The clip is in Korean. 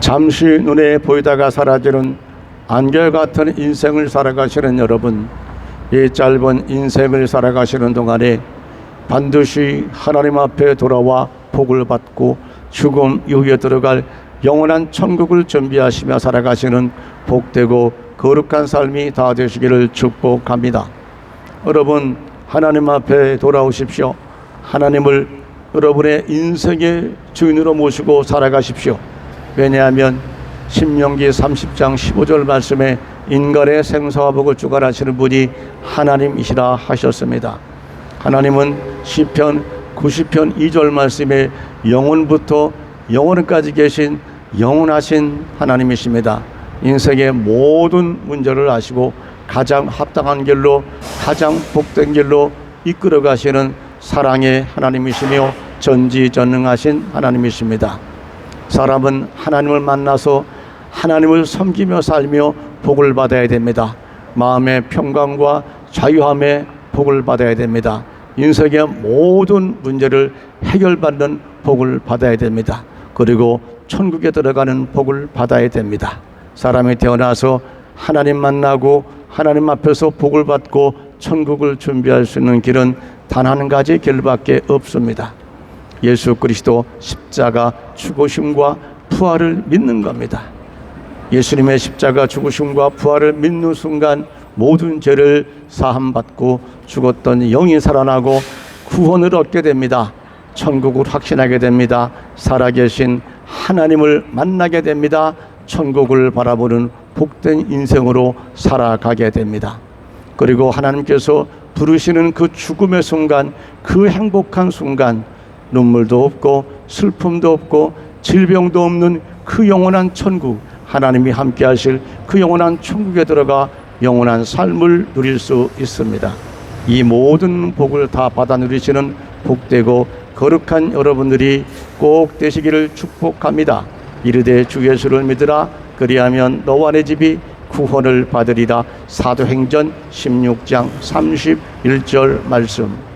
잠시 눈에 보이다가 사라지는 안개 같은 인생을 살아가시는 여러분, 이 짧은 인생을 살아가시는 동안에 반드시 하나님 앞에 돌아와 복을 받고 죽음 이후에 들어갈 영원한 천국을 준비하시며 살아가시는 복되고 거룩한 삶이 다 되시기를 축복합니다. 여러분 하나님 앞에 돌아오십시오. 하나님을 여러분의 인생의 주인으로 모시고 살아가십시오. 왜냐하면 신명기 30장 15절 말씀에 인간의 생사와 복을 주관하시는 분이 하나님이시라 하셨습니다. 하나님은 시편 90편 2절 말씀에 영원부터 영원까지 계신 영원하신 하나님이십니다. 인생의 모든 문제를 아시고 가장 합당한 길로 가장 복된 길로 이끌어 가시는 사랑의 하나님이시며 전지전능하신 하나님이십니다. 사람은 하나님을 만나서 하나님을 섬기며 살며 복을 받아야 됩니다. 마음의 평강과 자유함의 복을 받아야 됩니다. 인생의 모든 문제를 해결받는 복을 받아야 됩니다. 그리고 천국에 들어가는 복을 받아야 됩니다. 사람이 태어나서 하나님 만나고 하나님 앞에서 복을 받고 천국을 준비할 수 있는 길은 단 한 가지 길밖에 없습니다. 예수 그리스도 십자가 죽으심과 부활을 믿는 겁니다. 예수님의 십자가 죽으심과 부활을 믿는 순간 모든 죄를 사함받고 죽었던 영이 살아나고 구원을 얻게 됩니다. 천국을 확신하게 됩니다. 살아계신 하나님을 만나게 됩니다. 천국을 바라보는 복된 인생으로 살아가게 됩니다. 그리고 하나님께서 부르시는 그 죽음의 순간, 그 행복한 순간, 눈물도 없고 슬픔도 없고 질병도 없는 그 영원한 천국, 하나님이 함께 하실 그 영원한 천국에 들어가 영원한 삶을 누릴 수 있습니다. 이 모든 복을 다 받아 누리시는 복되고 거룩한 여러분들이 꼭 되시기를 축복합니다. 이르되 주 예수를 믿으라 그리하면 너와 내 집이 구원을 받으리라 사도행전 16장 31절 말씀